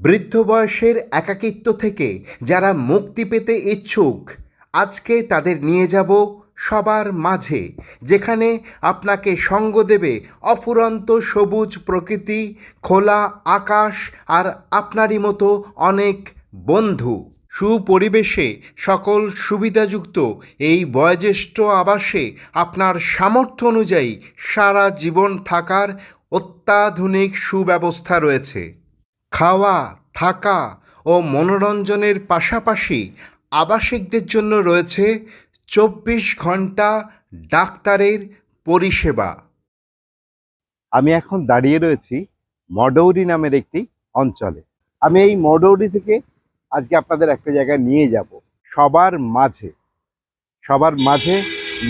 বৃদ্ধ বয়সের একাকিত্ব থেকে যারা মুক্তি পেতে ইচ্ছুক, আজকে তাদের নিয়ে যাব সবার মাঝে, যেখানে আপনাকে সঙ্গ দেবে অফুরন্ত সবুজ প্রকৃতি, খোলা আকাশ আর আপনারই মতো অনেক বন্ধু। সুপরিবেশে সকল সুবিধাযুক্ত এই বয়োজ্যেষ্ঠ আবাসে আপনার সামর্থ্য অনুযায়ী সারা জীবন থাকার অত্যাধুনিক সুব্যবস্থা রয়েছে। খাওয়া, থাকা ও মনোরঞ্জনের পাশাপাশি আবাসিকদের জন্য রয়েছে চব্বিশ ঘণ্টা ডাক্তারের পরিষেবা। আমি এখন দাঁড়িয়ে রয়েছি মডৌরি নামের একটি অঞ্চলে। আমি এই মডৌরি থেকে আজকে আপনাদের একটা জায়গায় নিয়ে যাব। সবার মাঝে সবার মাঝে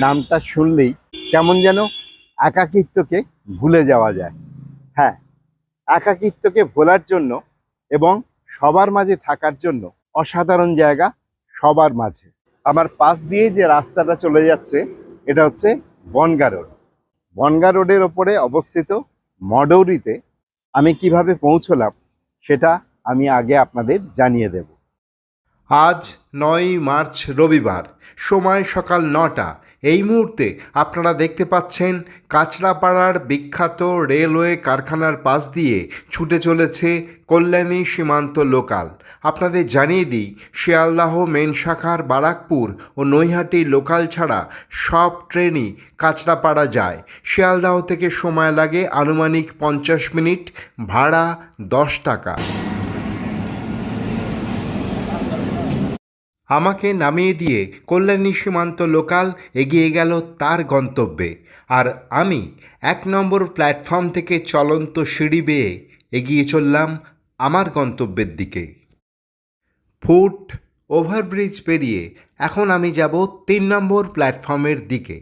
নামটা শুনলেই কেমন যেন একাকিত্বকে ভুলে যাওয়া যায়। হ্যাঁ একাকিত্বকে ভোলার জন্য এবং সবার মাঝে থাকার জন্য অসাধারণ জায়গা সবার মাঝে। আমার পাশ দিয়ে যে রাস্তাটা চলে যাচ্ছে, এটা হচ্ছে বনগা রোড। বনগা রোডের ওপরে অবস্থিত মডৌরিতে আমি কীভাবে পৌঁছলাম, সেটা আমি আগে আপনাদের জানিয়ে দেব। আজ নয় মার্চ রবিবার, সময় সকাল নটা। এই মুহূর্তে আপনারা দেখতে পাচ্ছেন কাঁচরাপাড়ার বিখ্যাত রেলওয়ে কারখানার পাশ দিয়ে ছুটে চলেছে কল্যাণী সীমান্ত লোকাল। আপনাদের জানিয়ে দিই, শিয়ালদাহ মেন শাখার বারাকপুর ও নৈহাটি লোকাল ছাড়া সব ট্রেনই কাঁচরাপাড়া যায়। শিয়ালদাহ থেকে সময় লাগে আনুমানিক পঞ্চাশ মিনিট, ভাড়া দশ টাকা। আমাকে নামিয়ে দিয়ে কল্যাণী সীমান্ত লোকাল এগিয়ে গেল তার গন্তব্যে। আর আমি এক নম্বর প্ল্যাটফর্ম থেকে চলন্ত সিঁড়ি বেয়ে এগিয়ে চললাম আমার গন্তব্যের দিকে। ফুট ওভারব্রিজ পেরিয়ে এখন আমি যাব তিন নম্বর প্ল্যাটফর্মের দিকে।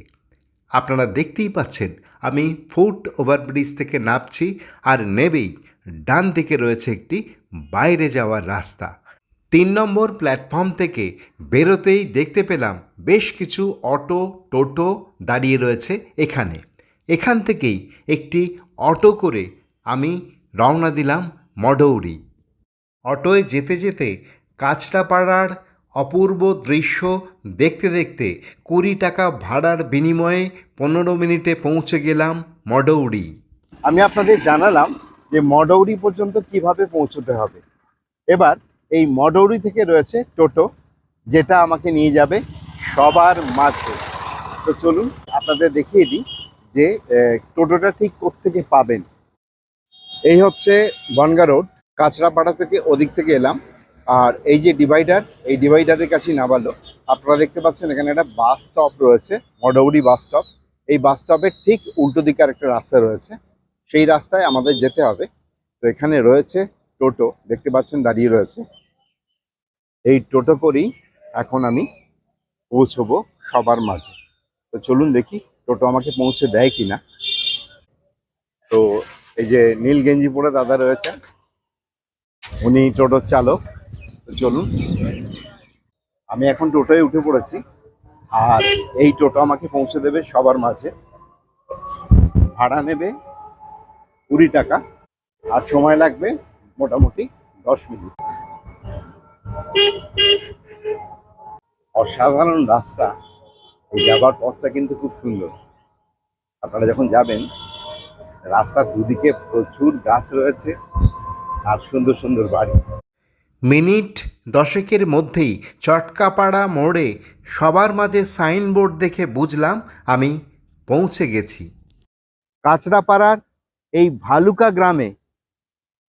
আপনারা দেখতেই পাচ্ছেন, আমি ফুট ওভারব্রিজ থেকে নামছি আর নেবেই ডান দিকে রয়েছে একটি বাইরে যাওয়ার রাস্তা। তিন নম্বর প্ল্যাটফর্ম থেকে বেরোতেই দেখতে পেলাম বেশ কিছু অটো, টোটো দাঁড়িয়ে রয়েছে এখানে। এখান থেকেই একটি অটো করে আমি রওনা দিলাম মডৌরি অটোয় যেতে যেতে কাঁচরাপাড়ার অপূর্ব দৃশ্য দেখতে দেখতে কুড়ি টাকা ভাড়ার বিনিময়ে পনেরো মিনিটে পৌঁছে গেলাম মডৌরি আমি আপনাদের জানালাম যে মডৌরি পর্যন্ত কীভাবে পৌঁছতে হবে। এবার এই মডৌরি থেকে রয়েছে টোটো, যেটা আমাকে নিয়ে যাবে সবার মাঝে। তো চলুন আপনাদের দেখিয়ে দিই যে টোটোটা ঠিক কোত্থেকে পাবেন। এই হচ্ছে বনগা রোড, কাঁচরাপাড়া থেকে ওদিক থেকে এলাম। আর এই যে ডিভাইডার, এই ডিভাইডারের কাছেই নামালো। আপনারা দেখতে পাচ্ছেন এখানে একটা বাস স্টপ রয়েছে, মডৌরি বাস স্টপ। এই বাস স্টপের ঠিক উল্টো দিকে আরেকটা রাস্তা রয়েছে। সেই রাস্তায় আমাদের যেতে হবে। তো এখানে রয়েছে টোটো, দেখতে পাচ্ছেন দাঁড়িয়ে রয়েছে। এই টোটো করেই এখন আমি পৌঁছবো সবার মাঝে। তো চলুন দেখি টোটো আমাকে পৌঁছে দেয় কিনা। তো এই যে নীল গেঞ্জি পরে দাদা রয়েছে, উনি টোটোর চালক। তো চলুন, আমি এখন টোটোয় উঠে পড়েছি আর এই টোটো আমাকে পৌঁছে দেবে সবার মাঝে। ভাড়া নেবে কুড়ি টাকা আর সময় লাগবে মোটামুটি দশ মিনিট। অসাধারণ রাস্তা। এই যাবার পথটা কিন্তু খুব সুন্দর। আপনারা যখন যাবেন রাস্তার দুদিকে প্রচুর গাছ রয়েছে আর সুন্দর সুন্দর বাড়ি। মিনিট দশেকের মধ্যেই চটকাপাড়া মোড়ে সবার মাঝে সাইনবোর্ড দেখে বুঝলাম আমি পৌঁছে গেছি। কাঁচরাপাড়ার এই ভালুকা গ্রামে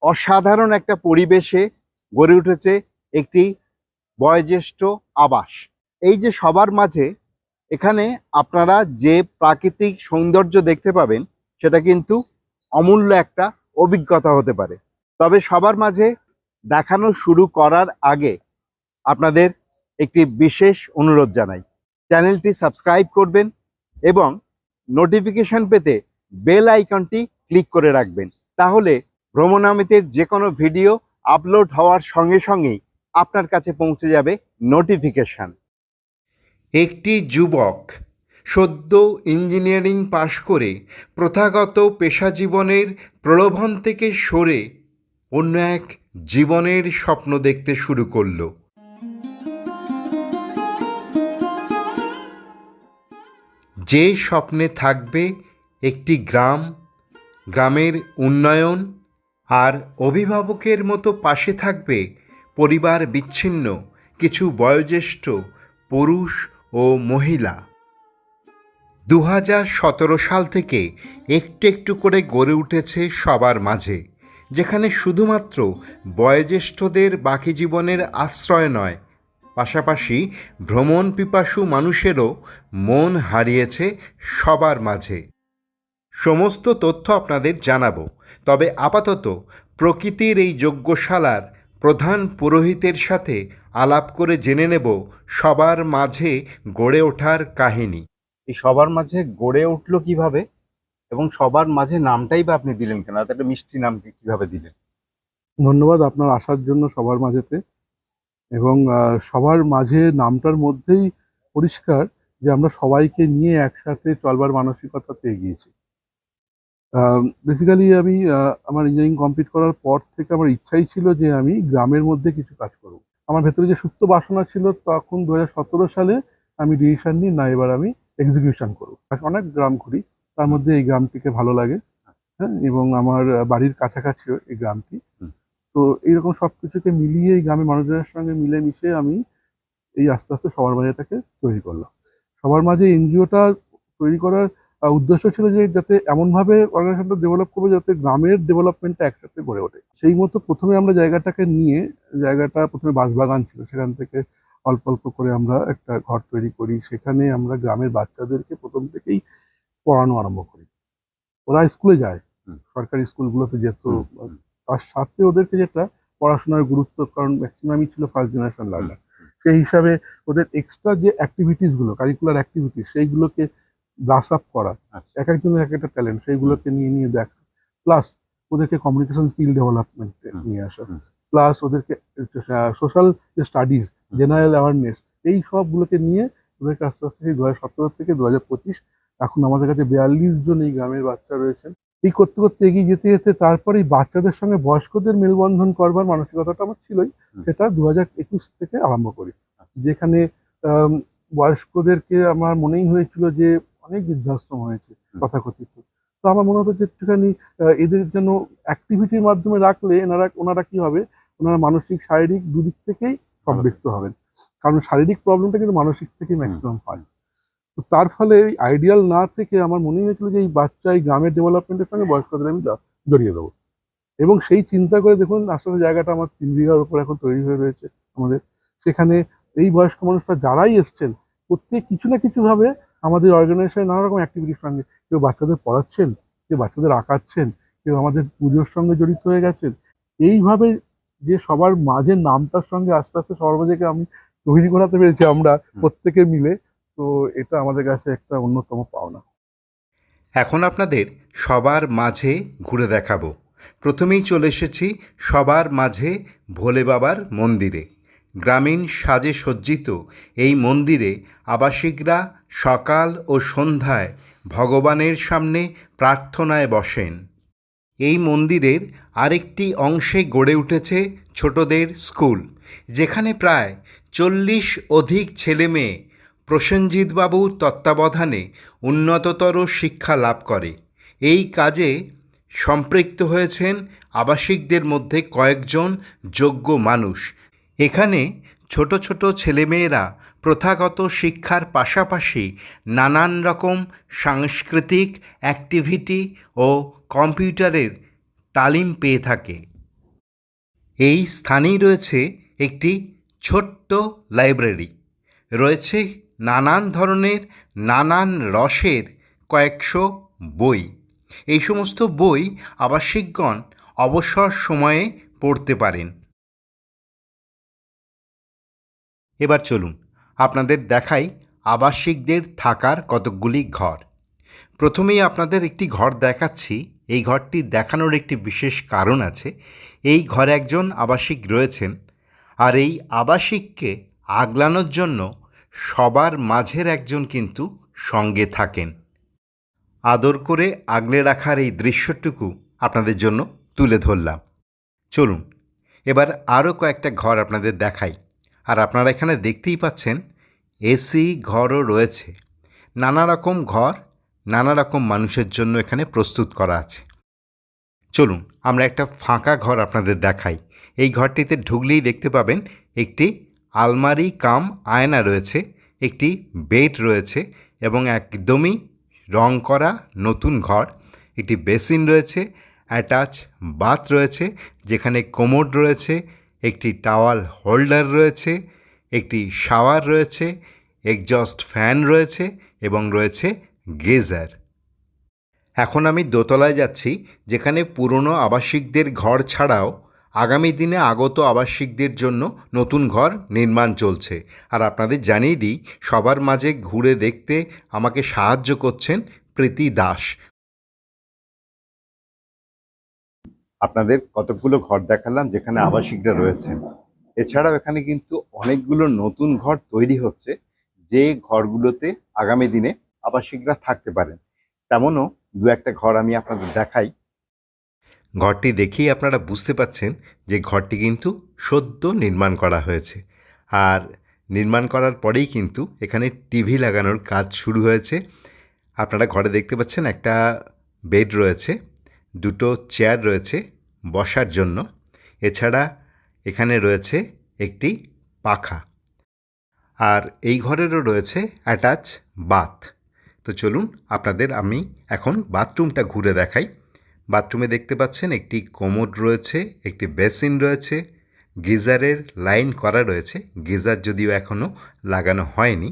অসাধারণ একটা পরিবেশে গড়ে উঠেছে একটি বয়োজ্যেষ্ঠ আবাস। এই যে সবার মাঝে এখানে আপনারা যে প্রাকৃতিক সৌন্দর্য দেখতে পাবেন, সেটা কিন্তু অমূল্য একটা অভিজ্ঞতা হতে পারে। তবে সবার মাঝে দেখানো শুরু করার আগে আপনাদের একটি বিশেষ অনুরোধ জানাই। চ্যানেলটি সাবস্ক্রাইব করবেন এবং নোটিফিকেশন পেতে বেল আইকনটি ক্লিক করে রাখবেন। তাহলে ভ্রমণামিতের যে কোনো ভিডিও আপলোড হওয়ার সঙ্গে সঙ্গেই আপনার কাছে পৌঁছে যাবে নোটিফিকেশন। একটি যুবক সদ্য ইঞ্জিনিয়ারিং পাশ করে প্রথাগত পেশা জীবনের প্রলোভন থেকে সরে অন্য এক জীবনের স্বপ্ন দেখতে শুরু করল। যে স্বপ্নে থাকবে একটি গ্রাম, গ্রামের উন্নয়ন আর অভিভাবকের মতো পাশে থাকবে পরিবার বিচ্ছিন্ন, কিছু বয়োজ্যেষ্ঠ, পুরুষ ও মহিলা। দু হাজার সতেরো সাল থেকে একটু একটু করে গড়ে উঠেছে সবার মাঝে, যেখানে শুধুমাত্র বয়োজ্যেষ্ঠদের বাকি জীবনের আশ্রয় নয়, পাশাপাশি ভ্রমণ পিপাসু মানুষেরও মন হারিয়েছে সবার মাঝে। সমস্ত তথ্য আপনাদের জানাব। তবে আপাতত প্রকৃতির এই যজ্ঞশালার প্রধান পুরোহিতের সাথে আলাপ করে জেনে নেব সবার মাঝে গড়ে ওঠার কাহিনী। এই সবার মাঝে গড়ে উঠল কীভাবে? এবং সবার মাঝে নামটাই বা আপনি দিলেন কেন? একটা মিষ্টি নাম কি- কীভাবে দিলেন? ধন্যবাদ আপনার আসার জন্য সবার মাঝেতে। এবং সবার মাঝে নামটার মধ্যেই পরিষ্কার যে আমরা সবাইকে নিয়ে একসাথে চলবার মানসিকতাতে এগিয়েছি। বেসিক্যালি আমি আমার ইঞ্জিনিয়ারিং কমপ্লিট করার পর থেকে আমার ইচ্ছাই ছিল যে আমি গ্রামের মধ্যে কিছু কাজ করব আমার ভেতরে যে সুপ্ত বাসনা ছিল তখন দু হাজার সতেরো সালে আমি ডিসিশন নিই না এবার আমি এক্সিকিউশন করব অনেক গ্রাম ঘুরি তার মধ্যে এই গ্রামটিকে ভালো লাগে। হ্যাঁ এবং আমার বাড়ির কাছাকাছিও এই গ্রামটি। তো এইরকম সব কিছুকে মিলিয়ে এই গ্রামের মানুষজনের সঙ্গে মিলে মিশে আমি এই আস্তে আস্তে সবার মাঝেটাকে তৈরি করলাম। সবার মাঝে এনজিওটা তৈরি করার উদ্দেশ্য ছিল যে যাতে এমনভাবে অর্গানাইজেশনটা ডেভেলপ করবে যাতে গ্রামের ডেভেলপমেন্টটা একসাথে গড়ে ওঠে। সেই মতো প্রথমে আমরা জায়গাটাকে নিয়ে জায়গাটা প্রথমে বাঁশবাগান ছিল। সেখান থেকে অল্প অল্প করে আমরা একটা ঘর তৈরি করি। সেখানে আমরা গ্রামের বাচ্চাদেরকে প্রথম থেকেই পড়ানো আরম্ভ করি। ওরা স্কুলে যায়। সরকারি স্কুলগুলোতে যেত। তার সাথে ওদেরকে যেটা পড়াশোনার গুরুত্ব কারণ ম্যাক্সিমামই ছিল ফার্স্ট জেনারেশন লার্নার সেই হিসাবে ওদের এক্সট্রা যে অ্যাক্টিভিটিসগুলো কারিকুলার অ্যাক্টিভিটিস সেইগুলোকে ব্রাশ আপ করা। আচ্ছা। এক একজনের এক একটা ট্যালেন্ট সেইগুলোকে নিয়ে নিয়ে দেখা। প্লাস ওদেরকে কমিউনিকেশন স্কিল ডেভেলপমেন্ট নিয়ে আসা। প্লাস ওদেরকে সোশ্যাল যে স্টাডিজ জেনারেল অ্যাওয়ারনেস এই সবগুলোকে নিয়ে ওদেরকে আস্তে আস্তে সেই দু হাজার সতেরো থেকে দু হাজার পঁচিশ এখন আমাদের কাছে বিয়াল্লিশ জন এই গ্রামের বাচ্চা রয়েছেন। এই করতে করতে এগিয়ে যেতে যেতে তারপরে এই বাচ্চাদের সঙ্গে বয়স্কদের মেলবন্ধন করবার মানসিকতাটা আমার ছিলই। সেটা দু হাজার একুশ থেকে আরম্ভ করি। যেখানে বয়স্কদেরকে আমার মনেই হয়েছিল যে অনেক বৃদ্ধাশ্রম হয়েছে। তথাকথিত। তো আমার মনে হতো যে একটুখানি এদের জন্য অ্যাক্টিভিটির মাধ্যমে রাখলে এনারা ওনারা কি হবে? ওনারা মানসিক শারীরিক দুদিক থেকেই সম্পৃক্ত হবেন। কারণ শারীরিক প্রবলেমটা কিন্তু মানসিক থেকেই ম্যাক্সিমাম হয়। তো তার ফলে আইডিয়াল না থেকে আমার মনে হয়েছিল যে এই বাচ্চা এই গ্রামের ডেভেলপমেন্টের সঙ্গে বয়স্কদের আমি জড়িয়ে দেবো। এবং সেই চিন্তা করে দেখুন আস্তে আস্তে জায়গাটা আমার তিন বিঘার উপর এখন তৈরি হয়ে রয়েছে আমাদের। সেখানে এই বয়স্ক মানুষরা যারাই এসছেন প্রত্যেক কিছু না কিছু ভাবে আমাদের অর্গানাইজেশনে নানা রকম অ্যাক্টিভিটির সঙ্গে কেউ বাচ্চাদের পড়াচ্ছেন কেউ বাচ্চাদের আঁকাচ্ছেন কেউ আমাদের পুজোর সঙ্গে জড়িত হয়ে গেছেন। এইভাবে যে সবার মাঝে নামটার সঙ্গে আস্তে আস্তে সবার মাঝেকে আমি তৈরি করাতে পেরেছি আমরা প্রত্যেকে মিলে। তো এটা আমাদের কাছে একটা অন্যতম পাওনা। এখন আপনাদের সবার মাঝে ঘুরে দেখাবো। প্রথমেই চলে এসেছি সবার মাঝে ভোলে বাবার মন্দিরে। গ্রামীণ সাজে সজ্জিত এই মন্দিরে আবাসিকরা সকাল ও সন্ধ্যায় ভগবানের সামনে প্রার্থনায় বসেন। এই মন্দিরের আরেকটি অংশে গড়ে উঠেছে ছোটদের স্কুল, যেখানে প্রায় চল্লিশ অধিক ছেলেমেয়ে প্রসেনজিৎবাবুর তত্ত্বাবধানে উন্নততর শিক্ষা লাভ করে। এই কাজে সম্পৃক্ত হয়েছেন আবাসিকদের মধ্যে কয়েকজন যোগ্য মানুষ। এখানে ছোট ছোট ছেলেমেয়েরা প্রথাগত শিক্ষার পাশাপাশি নানান রকম সাংস্কৃতিক অ্যাক্টিভিটি ও কম্পিউটারের তালিম পেয়ে থাকে। এই স্থানেই রয়েছে একটি ছোট্ট লাইব্রেরি। রয়েছে নানান ধরনের নানান রসের কয়েকশো বই। এই সমস্ত বই আবাসিকগণ অবসর সময়ে পড়তে পারেন। এবার চলুন। আপনাদের দেখাই আবাসিকদের থাকার কতকগুলি ঘর। প্রথমেই আপনাদের একটি ঘর দেখাচ্ছি। এই ঘরটি দেখানোর একটি বিশেষ কারণ আছে। এই ঘরে একজন আবাসিক রয়েছেন আর এই আবাসিককে আগলানোর জন্য সবার মাঝের একজন কিন্তু সঙ্গে থাকেন। আদর করে আগলে রাখার এই দৃশ্যটুকু আপনাদের জন্য তুলে ধরলাম। চলুন, এবার আরও কয়েকটা ঘর আপনাদের দেখাই। আর আপনারা এখানে দেখতেই পাচ্ছেন এসি ঘরও রয়েছে। নানা রকম ঘর, নানা রকম মানুষের জন্য এখানে প্রস্তুত করা আছে। চলুন, আমরা একটা ফাঁকা ঘর আপনাদের দেখাই। এই ঘরটিতে ঢুকলেই দেখতে পাবেন একটি আলমারি কাম আয়না রয়েছে, একটি বেড রয়েছে এবং একদমই রং করা নতুন ঘর। একটি বেসিন রয়েছে, অ্যাটাচ বাথ রয়েছে, যেখানে কোমোড রয়েছে একটি টাওয়াল হোল্ডার রয়েছে, একটি শাওয়ার রয়েছে এক্সজস্ট ফ্যান রয়েছে এবং রয়েছে গেজার। এখন আমি দোতলায় যাচ্ছি, যেখানে পুরনো আবাসিকদের ঘর ছাড়াও আগামী দিনে আগত আবাসিকদের জন্য নতুন ঘর নির্মাণ চলছে। আর আপনাদের জানিয়ে দিই, সবার মাঝে ঘুরে দেখতে আমাকে সাহায্য করছেন প্রীতি দাস। আপনাদের কতগুলো ঘর দেখালাম যেখানে আবাসিকরা রয়েছেন। এছাড়াও এখানে কিন্তু অনেকগুলো নতুন ঘর তৈরি হচ্ছে যে ঘরগুলোতে আগামী দিনে আবাসিকরা থাকতে পারেন। তেমনও দু একটা ঘর আমি আপনাদের দেখাই। ঘরটি দেখেই আপনারা বুঝতে পাচ্ছেন যে ঘরটি কিন্তু সদ্য নির্মাণ করা হয়েছে। আর নির্মাণ করার পরেই কিন্তু এখানে টিভি লাগানোর কাজ শুরু হয়েছে। আপনারা ঘরে দেখতে পাচ্ছেন একটা বেড রয়েছে। দুটো চেয়ার রয়েছে বসার জন্য। এছাড়া এখানে রয়েছে একটি পাখা। আর এই ঘরেরও রয়েছে অ্যাটাচ বাথ। তো চলুন আপনাদের আমি এখন বাথরুমটা ঘুরে দেখাই। বাথরুমে দেখতে পাচ্ছেন একটি কোমোড রয়েছে, একটি বেসিন রয়েছে, গিজারের লাইন করা রয়েছে। গিজার যদিও এখনও লাগানো হয়নি।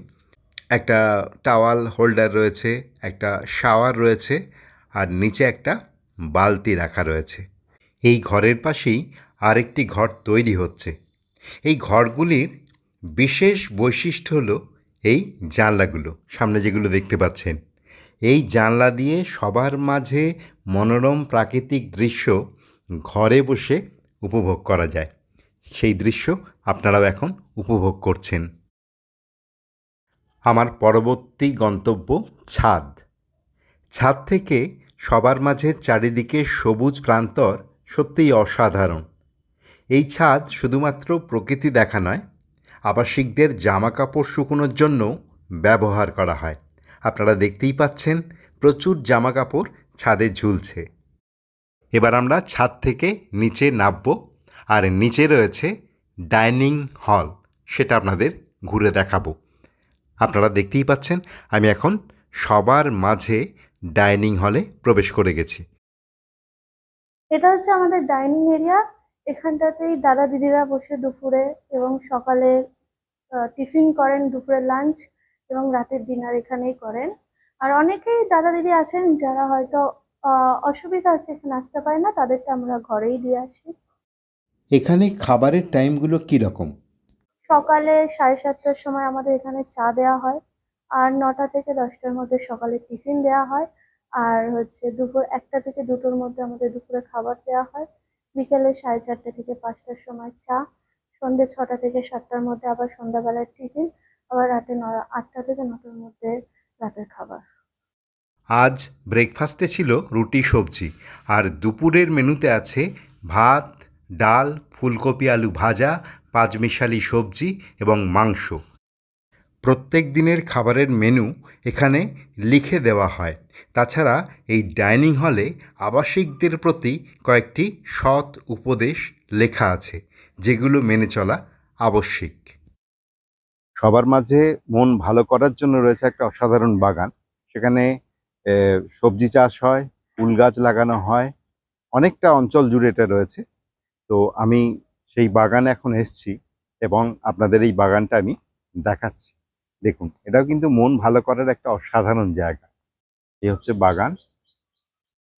একটা টাওয়াল হোল্ডার রয়েছে, একটা শাওয়ার রয়েছে, আর নিচে একটা বালতি রাখা রয়েছে। এই ঘরের পাশেই আরেকটি ঘর তৈরি হচ্ছে। এই ঘরগুলির বিশেষ বৈশিষ্ট্য হলো এই জানলাগুলো। সামনে যেগুলো দেখতে পাচ্ছেন, এই জানলা দিয়ে সবার মাঝে মনোরম প্রাকৃতিক দৃশ্য ঘরে বসে উপভোগ করা যায়। সেই দৃশ্য আপনারাও এখন উপভোগ করছেন। আমার পরবর্তী গন্তব্য ছাদ। ছাদ থেকে সবার মাঝে চারিদিকে সবুজ প্রান্তর সত্যিই অসাধারণ। এই ছাদ শুধুমাত্র প্রকৃতি দেখা নয়, আবাসিকদের জামা কাপড় শুকোনোর জন্য ব্যবহার করা হয়। আপনারা দেখতেই পাচ্ছেন, প্রচুর জামা কাপড় ছাদে ঝুলছে। এবার আমরা ছাদ থেকে নিচে নামব, আর নিচে রয়েছে ডাইনিং হল, সেটা আপনাদের ঘুরে দেখাবো। আপনারা দেখতেই পাচ্ছেন, আমি এখন সবার মাঝে ডাইনিং হলে প্রবেশ করে গেছি। এটা হচ্ছে আমাদের ডাইনিং এরিয়া। এখানটাতেই দাদা দিদিরা বসে দুপুরে এবং সকালে টিফিন করেন দুপুরে লাঞ্চ এবং রাতের ডিনার এখানেই করেন। আর অনেকেই দাদা দিদি আছেন যারা হয়তো আহ, অসুবিধা আছে এখানে আসতে পারে না তাদেরকে আমরা ঘরেই দিয়ে আসি। এখানে খাবারের টাইমগুলো কী রকম সকালে সাড়ে সাতটার সময় আমাদের এখানে চা দেওয়া হয়। আর নটা থেকে দশটার মধ্যে সকালে টিফিন দেওয়া হয়। আর হচ্ছে দুপুর একটা থেকে দুটোর মধ্যে আমাদের দুপুরে খাবার দেওয়া হয়। বিকেলে সাড়ে চারটে থেকে পাঁচটার সময় চা সন্ধ্যে ছটা থেকে সাতটার মধ্যে আবার সন্ধ্যাবেলার টিফিন, আবার রাতে আটটা থেকে নটার মধ্যে রাতের খাবার। আজ ব্রেকফাস্টে ছিল রুটি, সবজি। আর দুপুরের মেনুতে আছে ভাত, ডাল, ফুলকপি, আলু ভাজা, পাঁচমিশালি সবজি এবং মাংস। প্রত্যেক দিনের খাবারের মেনু এখানে লিখে দেওয়া হয়। তাছাড়া এই ডাইনিং হলে আবাসিকদের প্রতি কয়েকটি সৎ উপদেশ লেখা আছে, যেগুলো মেনে চলা আবশ্যিক। সবার মাঝে মন ভালো করার জন্য রয়েছে একটা অসাধারণ বাগান। সেখানে সবজি চাষ হয়, ফুল গাছ লাগানো হয়, অনেকটা অঞ্চল জুড়ে এটা রয়েছে। তো আমি সেই বাগানে এখন এসেছি এবং আপনাদের এই বাগানটা আমি দেখাচ্ছি। দেখুন, এটাও কিন্তু মন ভালো করার একটা অসাধারণ জায়গা। এই হচ্ছে বাগান।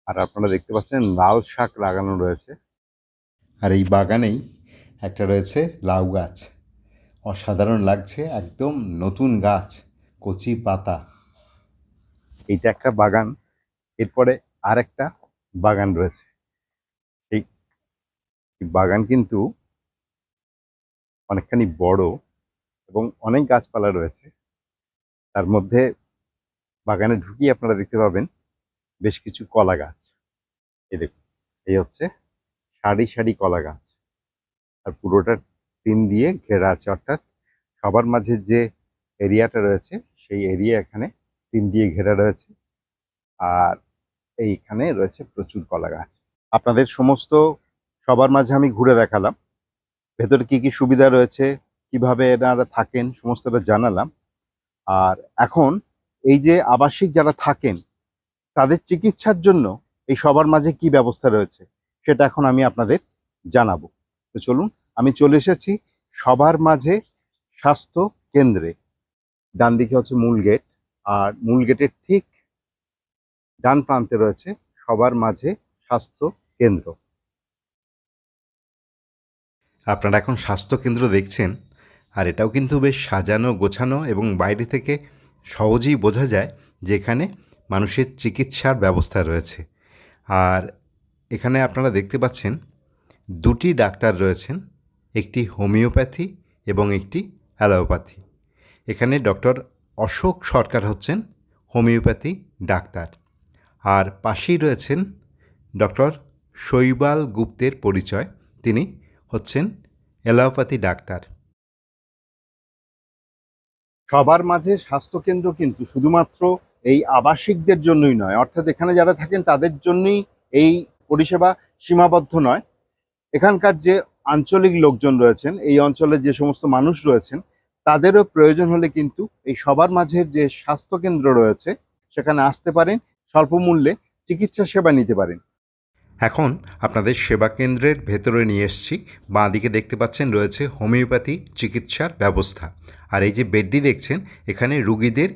আর আপনারা দেখতে পাচ্ছেন, লাল শাক লাগানো রয়েছে। আর এই বাগানেই একটা রয়েছে লাউ গাছ। অসাধারণ লাগছে, একদম নতুন গাছ, কচি পাতা। এইটা একটা বাগান। এরপরে আর একটা বাগান রয়েছে। এই এই বাগান কিন্তু অনেকখানি বড় এবং অনেক গাছপালা রয়েছে। তার মধ্যে বাগানে ঢুকিয়ে আপনারা দেখতে পাবেন বেশ কিছু কলা গাছ। এই দেখুন, এই হচ্ছে সারি সারি কলা গাছ। আর পুরোটা টিন দিয়ে ঘেরা আছে, অর্থাৎ সবার মাঝে যে এরিয়াটা রয়েছে, সেই এরিয়া এখানে টিন দিয়ে ঘেরা রয়েছে। আর এইখানে রয়েছে প্রচুর কলা গাছ। আপনাদের সমস্ত সবার মাঝে আমি ঘুরে দেখালাম। ভেতরে কি কি সুবিধা রয়েছে, কীভাবে এনারা থাকেন, সমস্তটা জানালাম। আর এখন এই যে আবাসিক যারা থাকেন, তাদের চিকিৎসার জন্য এই সবার মাঝে কি ব্যবস্থা রয়েছে, সেটা এখন আমি আপনাদের জানাব। তো চলুন, আমি চলে এসেছি সবার মাঝে স্বাস্থ্য কেন্দ্রে। ডান দিকে হচ্ছে মূল গেট, আর মূল গেটের ঠিক ডান প্রান্তে রয়েছে সবার মাঝে স্বাস্থ্য কেন্দ্র। আপনারা এখন স্বাস্থ্যকেন্দ্র দেখছেন আর এটাও কিন্তু বেশ সাজানো, গোছানো এবং বাইরে থেকে সহজেই বোঝা যায় যে এখানে মানুষের চিকিৎসার ব্যবস্থা রয়েছে। আর এখানে আপনারা দেখতে পাচ্ছেন দুটি ডাক্তার রয়েছেন, একটি হোমিওপ্যাথি এবং একটি অ্যালোপ্যাথি। এখানে ডক্টর অশোক সরকার হচ্ছেন হোমিওপ্যাথি ডাক্তার। আর পাশেই রয়েছেন ডক্টর শৈবাল গুপ্তের পরিচয়, তিনি হচ্ছেন অ্যালোপ্যাথি ডাক্তার। সবার মাঝে স্বাস্থ্য কেন্দ্র কিন্তু শুধুমাত্র এই আবাসিকদের জন্যই নয়, অর্থাৎ এখানে যারা থাকেন তাদের জন্যই এই পরিষেবা সীমাবদ্ধ নয়। এখানকার যে আঞ্চলিক লোকজন রয়েছেন, এই অঞ্চলের যে সমস্ত মানুষ রয়েছেন, তাদেরও প্রয়োজন হলে কিন্তু এই সবার মাঝের যে স্বাস্থ্য কেন্দ্র রয়েছে, সেখানে আসতে পারেন, স্বল্প মূল্যে চিকিৎসা সেবা নিতে পারেন। এখন আপনাদের সেবা কেন্দ্রের ভেতরে নিয়ে এসেছি বাঁ দিকে দেখতে পাচ্ছেন রয়েছে হোমিওপ্যাথি চিকিৎসার ব্যবস্থা। আর এই যে বেডটি দেখছেন, এখানে রুগীদের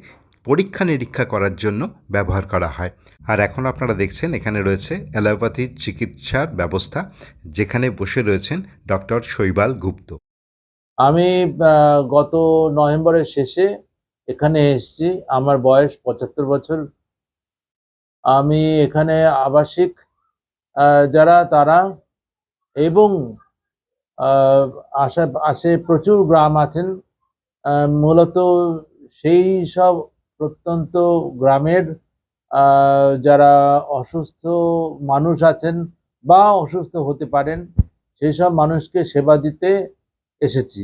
পরীক্ষা নিরীক্ষা করার জন্য ব্যবহার করা হয়। আর এখন আপনারা দেখছেন, এখানে রয়েছে অ্যালোপ্যাথি চিকিৎসার ব্যবস্থা, যেখানে বসে রয়েছেন ডক্টর শৈবাল গুপ্ত। আমি গত নভেম্বরের শেষে এখানে এসেছি। আমার বয়স পঁচাত্তর বছর। আমি এখানে আবাসিক যারা তারা এবং আশেপাশে প্রচুর গ্রাম আছেন। মূলত সেই সব প্রত্যন্ত গ্রামের যারা অসুস্থ মানুষ আছেন বা অসুস্থ হতে পারেন, সেই সব মানুষকে সেবা দিতে এসেছি।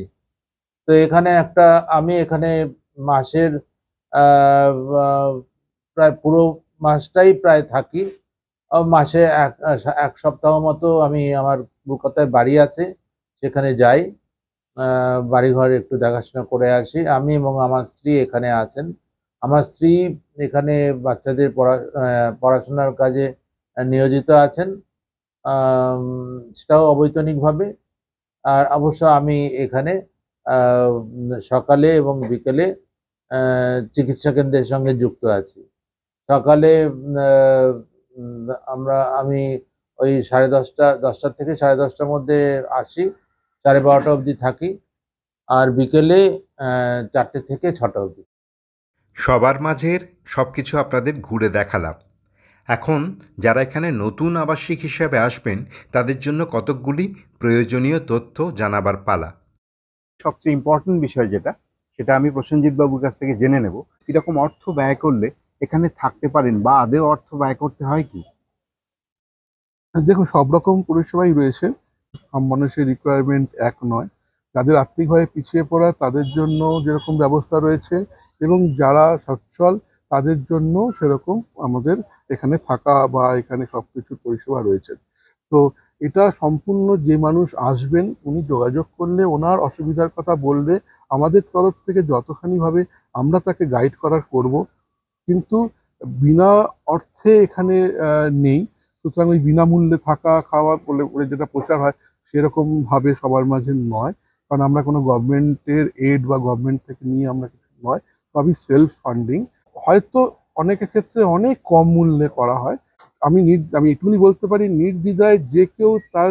তো এখানে একটা, আমি এখানে মাসের প্রায় পুরো মাসটাই প্রায় থাকি। মাসে এক এক সপ্তাহ মতো আমি আমার কলকাতায় বাড়ি আছে, সেখানে যাই। বাড়িঘর একটু দেখাশোনা করে আসি। আমি এবং আমার স্ত্রী এখানে আছেন। আমার স্ত্রী এখানে বাচ্চাদের পড়া পড়াশোনার কাজে নিয়োজিত আছেন। সেটাও অবৈতনিকভাবে। আর অবশ্য আমি এখানে সকালে এবং বিকেলে চিকিৎসা কেন্দ্রের সঙ্গে যুক্ত আছি। সকালে আমরা, আমি ওই সাড়ে দশটা, দশটার থেকে সাড়ে দশটার মধ্যে আসি। সাড়ে বারোটা অবধি থাকি আর বিকেলে চারটে থেকে ছটা অবধি। সবার মাঝের সব কিছু আপনাদের ঘুরে দেখালাম। এখন যারা এখানে নতুন আবাসিক হিসাবে আসবেন তাদের জন্য কতকগুলি প্রয়োজনীয় তথ্য জানাবার পালা। সবচেয়ে ইম্পর্টেন্ট বিষয় যেটা সেটা আমি প্রসেনজিৎ বাবুর কাছ থেকে জেনে নেব। কীরকম অর্থ ব্যয় করলে এখানে থাকতে পারেন বা আদেও অর্থ ব্যয় করতে হয় কি? দেখুন সব রকম পরিষেবাই রয়েছে। মানুষের রিকোয়ারমেন্ট এক নয়। যাদের আর্থিকভাবে পিছিয়ে পড়া, তাদের জন্য যেরকম ব্যবস্থা রয়েছে এবং যারা সচ্ছল, তাদের জন্য সেরকম আমাদের এখানে থাকা বা এখানে সবকিছু পরিষেবা রয়েছে। তো এটা সম্পূর্ণ যে মানুষ আসবেন, উনি যোগাযোগ করলে ওনার অসুবিধার কথা বললে আমাদের তরফ থেকে যতখানিভাবে আমরা তাকে গাইড করার করব। কিন্তু বিনা অর্থে এখানে নেই। সুতরাং ওই বিনামূল্যে থাকা খাওয়া বলে বলে যেটা প্রচার হয় সেরকম ভাবে সবার মাঝে নয়। কারণ আমরা কোনো গভর্নমেন্টের এড বা গভর্নমেন্ট থেকে নিয়ে আমরা কিছু নয়, সবই সেলফ ফান্ডিং হয়তো অনেকের ক্ষেত্রে অনেক কম মূল্যে করা হয়। আমি আমি এটুকুনি বলতে পারি, নির্দ্বিধায় যে কেউ তার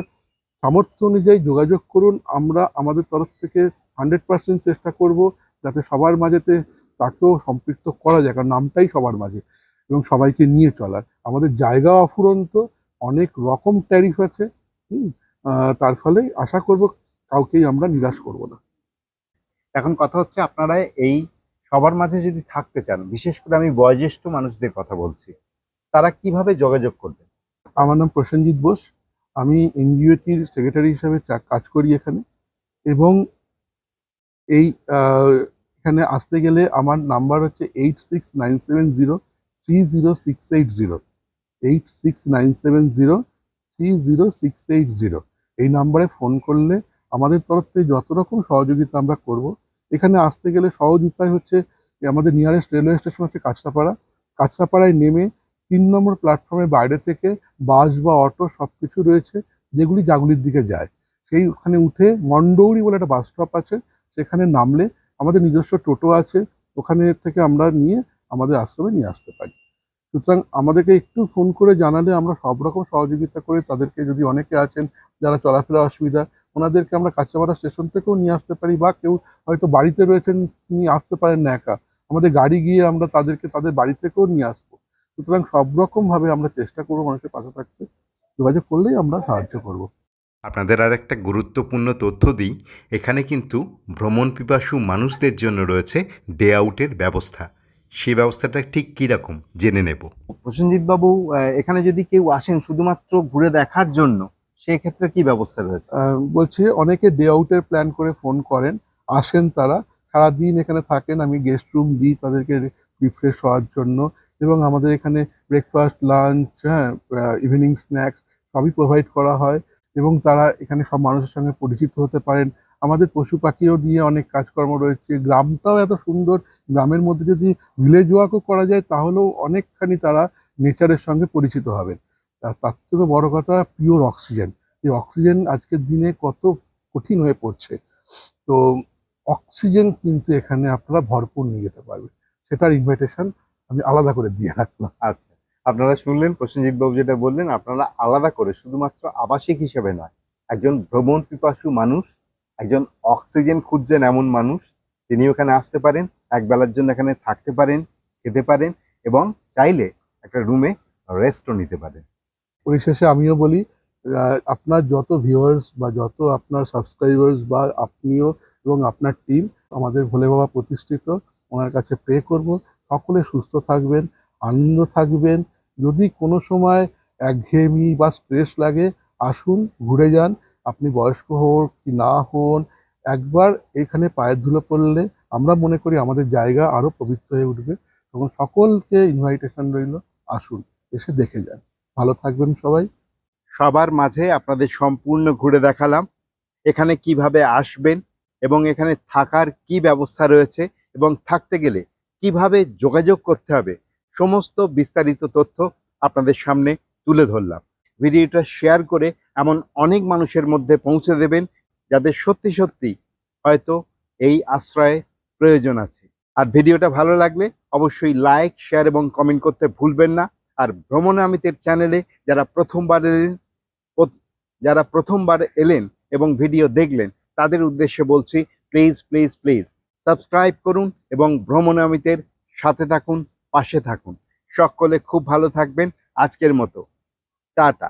সামর্থ্য অনুযায়ী যোগাযোগ করুন, আমরা আমাদের তরফ থেকে হান্ড্রেড পার্সেন্ট চেষ্টা করব যাতে সবার মাঝেতে তাকেও সম্পৃক্ত করা যায়, কারণ নামটাই সবার মাঝে এবং সবাইকে নিয়ে চলার। আমাদের জায়গা অফুরন্ত অনেক রকম ট্যারিফ আছে তার ফলে আশা করব কাউকেই আমরা নিরাশ করব না। এখন কথা হচ্ছে আপনারা এই সবার মাঝে যদি থাকতে চান বিশেষ করে আমি বয়োজ্যেষ্ঠ মানুষদের কথা বলছি তারা কীভাবে যোগাযোগ করবে আমার নাম প্রসেনজিৎ বোস আমি এনজিওটির সেক্রেটারি হিসাবে কাজ করি এখানে এবং এই এখানে আসতে গেলে আমার নাম্বার হচ্ছে eight six nine seven zero three zero six eight zero eight six nine seven zero three zero six eight zero এই নাম্বারে ফোন করলে আমাদের তরফ থেকে যত রকম সহযোগিতা আমরা করব, এখানে আসতে গেলে সহজ উপায় হচ্ছে যে আমাদের নিয়ারেস্ট রেলওয়ে স্টেশন হচ্ছে কাঁচরাপাড়া। কাঁচরাপাড়ায় নেমে তিন নম্বর প্ল্যাটফর্মের বাইরে থেকে বাস বা অটো সব কিছু রয়েছে, যেগুলি জাগুলির দিকে যায়। সেই ওখানে উঠে মন্ডৌরি বলে একটা বাস স্টপ আছে, সেখানে নামলে আমাদের নিজস্ব টোটো আছে, ওখানে থেকে আমরা নিয়ে আমাদের আশ্রমে নিয়ে আসতে পারি। সুতরাং আমাদেরকে একটু ফোন করে জানালে আমরা সব রকম সহযোগিতা করে তাদেরকে যদি অনেকে আছেন যারা চলাফেরা অসুবিধা, ওনাদেরকে আমরা কাঁচাপাড়া স্টেশন থেকেও নিয়ে আসতে পারি বা কেউ হয়তো বাড়িতে রয়েছেন নিয়ে আসতে পারেন না একা। আমাদের গাড়ি গিয়ে আমরা তাদেরকে তাদের বাড়ি থেকেও নিয়ে আসব। সুতরাং সব রকম ভাবে আমরা চেষ্টা করব মানুষের পাশে থাকতে। যোগাযোগ করলেই আমরা সাহায্য করব। আপনাদের আর একটা গুরুত্বপূর্ণ তথ্য দিই, এখানে কিন্তু ভ্রমণ পিপাসু মানুষদের জন্য রয়েছে ডে আউটের ব্যবস্থা। সেই ব্যবস্থাটা ঠিক কীরকম? জেনে নেব। প্রসেনজিৎ বাবু এখানে যদি কেউ আসেন শুধুমাত্র ঘুরে দেখার জন্য সেক্ষেত্রে কি ব্যবস্থা রয়েছে? বলছি অনেকে ডে আউটের প্ল্যান করে ফোন করেন আসেন তারা সারাদিন এখানে থাকেন আমি গেস্ট রুম দিই তাদেরকে রিফ্রেশ হওয়ার জন্য এবং আমাদের এখানে ব্রেকফাস্ট লাঞ্চ হ্যাঁ ইভিনিং স্ন্যাক্স সবই প্রোভাইড করা হয় এবং তারা এখানে সব মানুষের সঙ্গে পরিচিত হতে পারেন আমাদের পশু পাখিও নিয়ে অনেক কাজকর্ম রয়েছে। গ্রামটাও এত সুন্দর। গ্রামের মধ্যে যদি ভিলেজ ওয়ার্কও করা যায়, তাহলেও অনেকখানি তারা নেচারের সঙ্গে পরিচিত হবেন। তার থেকে বড় কথা পিওর অক্সিজেন এই অক্সিজেন আজকের দিনে কত কঠিন হয়ে পড়ছে। তো অক্সিজেন কিন্তু এখানে আপনারা ভরপুর নিয়ে যেতে পারবেন। সেটার ইনভাইটেশন আমি আলাদা করে দিয়ে রাখলাম। আচ্ছা আপনারা শুনলেন, প্রসেনজিৎ বাবু যেটা বললেন, আপনারা আলাদা করে, শুধুমাত্র আবাসিক হিসেবে নয়, একজন ভ্রমণ পিপাসু মানুষ একজন অক্সিজেন খুঁজছেন এমন মানুষ, তিনি ওখানে আসতে পারেন এক বেলার জন্য এখানে থাকতে পারেন, খেতে পারেন এবং চাইলে একটা রুমে রেস্টও নিতে পারেন। পরিশেষে আমিও বলি আপনার যত ভিউয়ার্স বা যত আপনার সাবস্ক্রাইবার্স বা আপনিও এবং আপনার টিম আমাদের ভোলে বাবা প্রতিষ্ঠিত, ওনার কাছে প্রে করব। সকলে সুস্থ থাকবেন, আনন্দ থাকবেন। যদি কোনো সময় একঘেয়েমি বা স্ট্রেস লাগে, আসুন, ঘুরে যান। আপনি বয়স্ক হন কি না হন, একবার এখানে পায়ের ধুলো পড়লে আমরা মনে করি আমাদের জায়গা আরও পবিত্র হয়ে উঠবে। তখন সকলকে ইনভাইটেশন রইল, আসুন, এসে দেখে যান। ভালো থাকবেন সবাই। সবার মাঝে আপনাদের সম্পূর্ণ ঘুরে দেখালাম, এখানে কীভাবে আসবেন এবং এখানে থাকার কি ব্যবস্থা রয়েছে এবং থাকতে গেলে কীভাবে যোগাযোগ করতে হবে, সমস্ত বিস্তারিত তথ্য আপনাদের সামনে তুলে ধরলাম। ভিডিওটা শেয়ার করে এমন অনেক মানুষের মধ্যে পৌঁছে দেবেন যাদের সত্যি সত্যি হয়তো এই আশ্রয়ে প্রয়োজন আছে। আর ভিডিওটা ভালো লাগলে অবশ্যই লাইক শেয়ার এবং কমেন্ট করতে ভুলবেন না। আর ভ্রমণ আমিতের চ্যানেলে যারা প্রথমবার এলেন যারা প্রথমবার এলেন এবং ভিডিও দেখলেন, তাদের উদ্দেশ্যে বলছি প্লিজ প্লিজ প্লিজ সাবস্ক্রাইব করুন এবং ভ্রমণ আমিতের সাথে থাকুন, পাশে থাকুন। সকলে খুব ভালো থাকবেন। আজকের মতো। টাটা